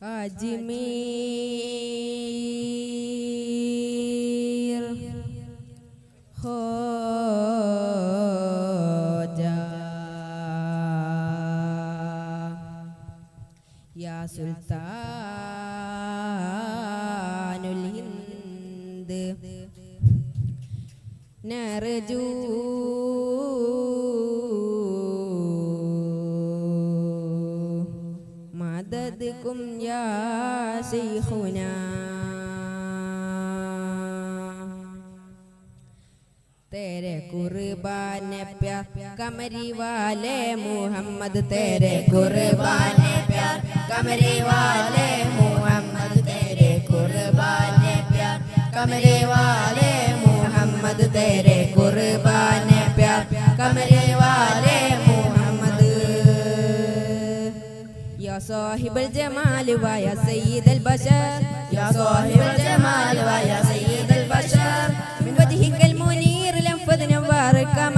Ajmir Hoja Ya Sultanul Hind Narjoo شيخنا തേരെ കുർബാനെ പ്യാർ കമരി വാലേ മുഹമ്മദ്. തേരെ കുർബാനെ പ്യാർ കമരി വാലേ മുഹമ്മദ്. തേരെ കുർബാനെ പ്യാർ കമരി വാലേ മുഹമ്മദ്. തേരെ കുർബാന صاحب الجمال ويا سيد البشر. يا صاحب الجمال ويا سيد البشر. من وجهك المنير لنفذ نوار ما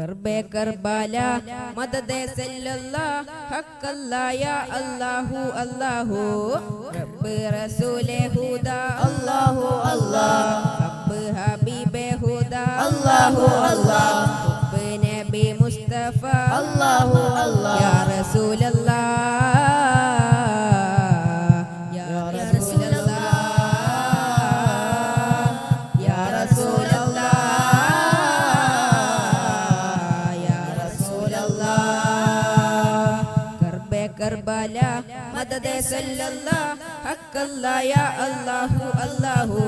കർബേ കർബാല മദദേ സല്ലല്ലാ ഹക്കല്ലാ യാ അല്ലാഹു അല്ലാഹു. റബ്ബ് റസൂലേ ഹുദാ അല്ലാഹു അല്ലാഹ് റബ്ബ് ഹബീബേ ഹുദാ അല്ലാഹു അല്ലാഹ് റബ്ബ് നബി മുസ്തഫ അല്ലാഹു അല്ലാഹ് യാ റസൂലല്ലാഹ് മദദേ സല്ലല്ലാഹ് ഹക്കല്ലാ യാ അല്ലാഹു അല്ലാഹു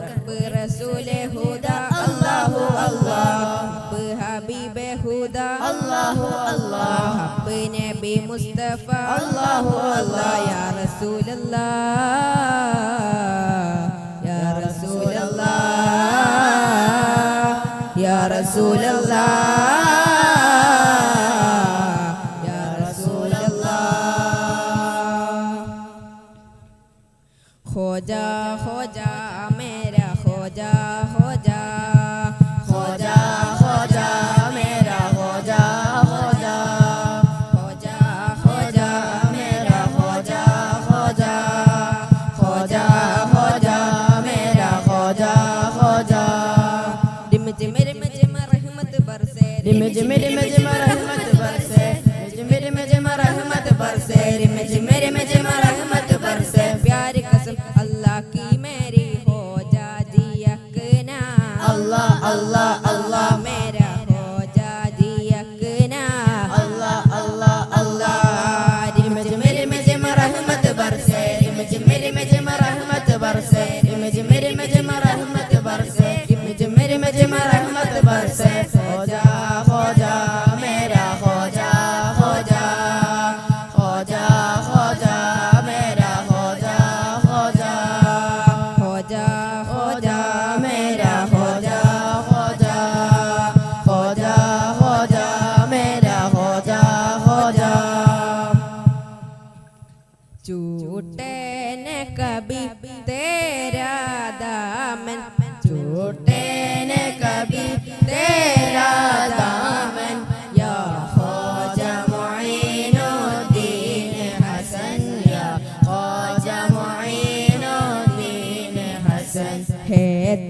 റബ്ബ് റസൂലേ ഹുദ അല്ലാഹു അല്ലാഹ് റബ്ബ് ഹബീബേ ഹുദ അല്ലാഹു അല്ലാഹ് റബ്ബ് നബി മുസ്തഫ അല്ലാഹു അല്ലാഹ് യാ റസൂലല്ലാ യാ റസൂലല്ലാ യാ റസൂലല്ലാ. Dag.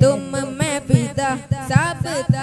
तुम मैं फिदा सब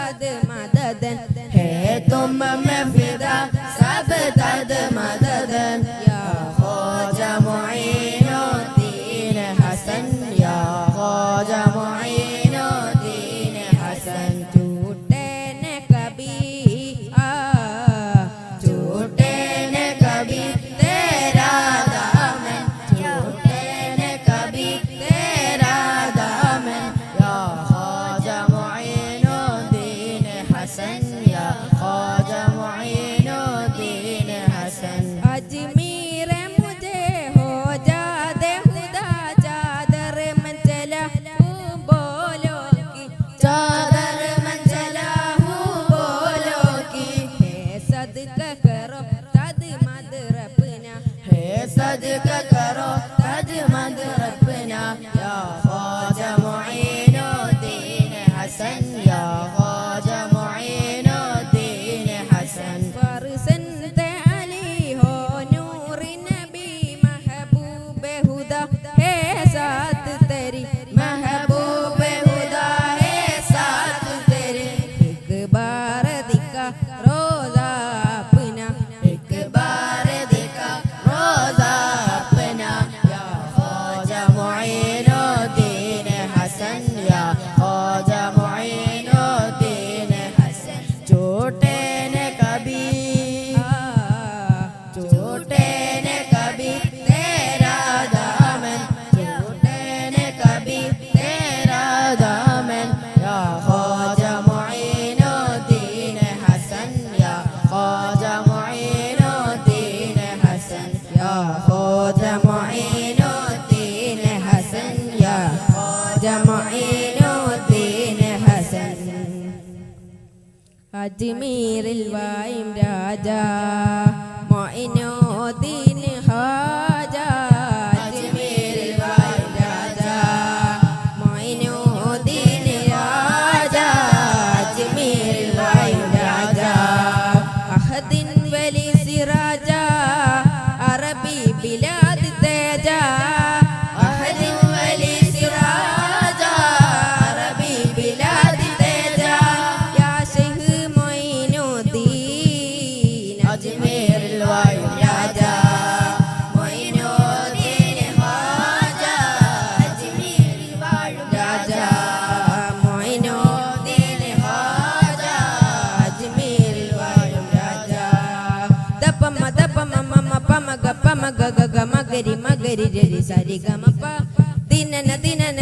അജ്മീറിൽ വായും രാജ മൊയിനോദീൻ ഹാജ അജ്മീറിൽ വായും രാജ മൊയിനോദീൻ രാജ അജ്മീറിൽ വായും രാജ അഹദിൻ വലി സിറാജ ഗരി മകരി രരി സരി ഗമപ്പ ദിനന ദിനന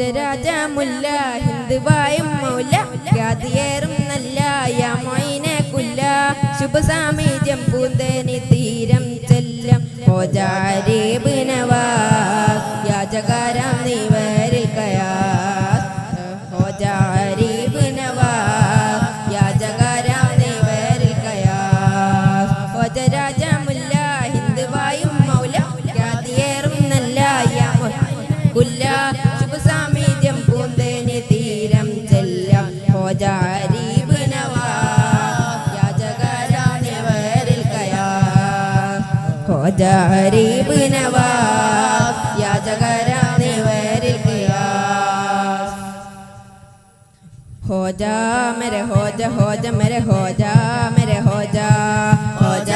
ഭോജരാജ ഹിന്ദുവായും മൗല ഖ്യാതിയേറും നല്ല യാമോയിനെ കുല്ല. ശുഭസാമീജം പൂന്തനി തീരം ചെല്ലം. ഓജാരേ ബിനവാ ഹരീബ് നവാസ് യാചകരാണ് ഇവരിൽ ഹോജ മര ഹോജ ഹോജ മര ഹോജ മര ഹോജ ഹോജ